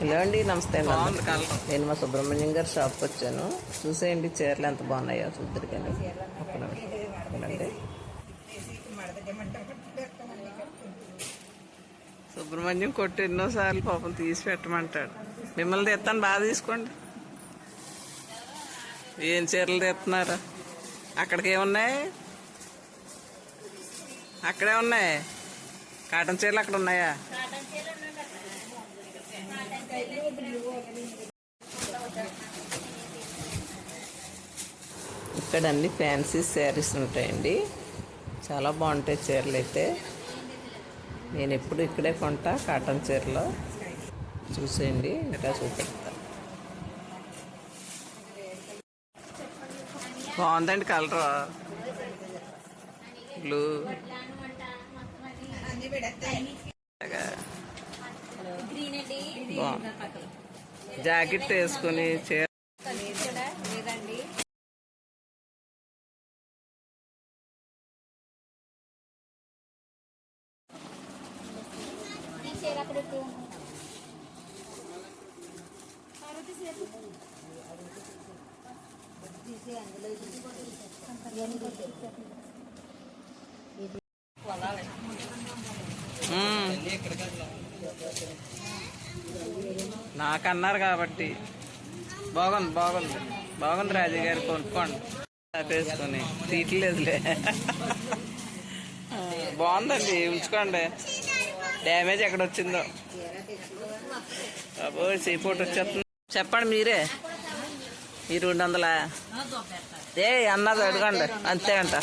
Hello అండి నమస్తే. నేను మా సుబ్రహ్మణ్యం గారి షాప్కి వచ్చాను. చూసేయండి చీరలు ఎంత బాగున్నాయో చూద్దరు కానీ ఒక్క సుబ్రహ్మణ్యం కొట్టి ఎన్నోసార్లు పాపం తీసి పెట్టమంటాడు. మిమ్మల్ని తెస్తాను బాగా తీసుకోండి. ఏం చీరలు తెస్తున్నారు అక్కడికి ఏమున్నాయి? అక్కడే ఉన్నాయి. కాటన్ చీరలు అక్కడ ఉన్నాయా? ఇక్కడ అన్ని ఫ్యాన్సీ శారీస్ ఉంటాయండి. చాలా బాగుంటాయి చీరలు అయితే. నేను ఎప్పుడు ఇక్కడే కొంటా కాటన్ చీరలో. చూసేయండి ఇంకా చూపిస్తా బాగుందండి కలర్. బ్లూ. జాకెట్ వేసుకుని చీర మ్మ్. నాకన్నారు కాబట్టి. బాగుంది బాగుంది. బాగుంది రాజు గారు కొనుక్కోండి. వేసుకొని తీయట్లేదులే బాగుందండి ఉంచుకోండి. డ్యామేజ్ ఎక్కడ వచ్చిందో సీ ఫోటో వచ్చేస్తుంది. చెప్పండి మీరే. ఈ రెండు వందల ఏ అన్నది అడగండి. అంతే అంట.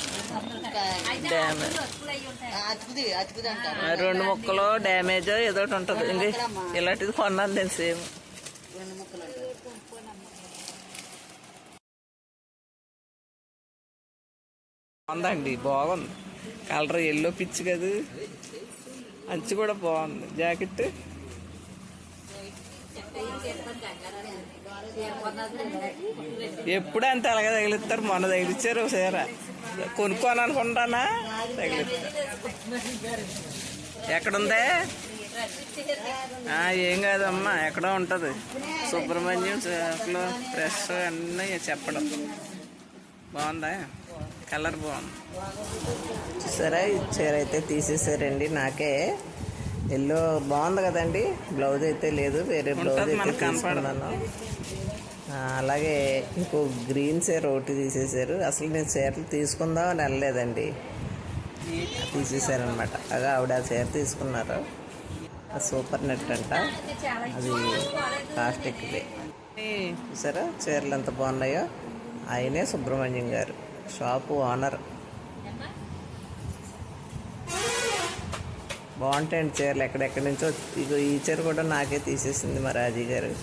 రెండు ముక్కలు డ్యామేజ్ ఏదో ఉంటుంది. ఇంక ఇలాంటిది కొన్నాను నేను సేమ్. బాగుందండి బాగుంది. కలర్ ఎల్లో పిచ్చి కదా. అంచు కూడా బాగుంది. జాకెట్ ఎప్పుడు అంతే అలాగే తగిలిస్తారు మొన్న తగిలిచ్చారు సీర కొనుక్కోను అనుకుంటానా తగిలిస్తారు. ఎక్కడుందే? ఆ, ఏం కాదమ్మా ఎక్కడో ఉంటుంది. సుబ్రహ్మణ్యం చేపలు ఫ్రెష్ అన్నీ చెప్పడం. బాగుందా? కలర్ బాగుంది. చూసారా? ఈ చీర అయితే తీసేసారండి నాకే. ఎల్లో బాగుంది కదండి. బ్లౌజ్ అయితే లేదు వేరే బ్లౌజ్ అయితే. తీసుకున్నాను. అలాగే ఇంకో గ్రీన్ చీర ఒకటి తీసేశారు. అసలు నేను చీరలు తీసుకుందాం అని వెళ్ళలేదండి. తీసేశారనమాట. అగా ఆవిడ ఆ చీర తీసుకున్నారు. సూపర్ నెట్ అంట. అది కాస్ట్ ఎక్కువే చూసారా? చీరలు ఎంత బాగున్నాయో? ఆయనే సుబ్రహ్మణ్యం గారు షాపు ఓనర్ బాగుంటాయండి చీరలు. ఎక్కడెక్కడి నుంచో ఇగో ఈ చీర కూడా నాకే తీసేసింది మా రాజీ గారు.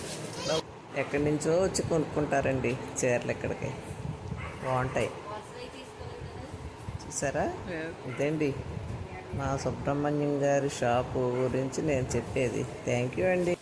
ఎక్కడి నుంచో వచ్చి కొనుక్కుంటారండి చీరలు ఇక్కడికి. బాగుంటాయి. చూసారా? ఇదండి. మా సుబ్రహ్మణ్యం గారి షాపు గురించి నేను చెప్పేది. థ్యాంక్ యూ అండి.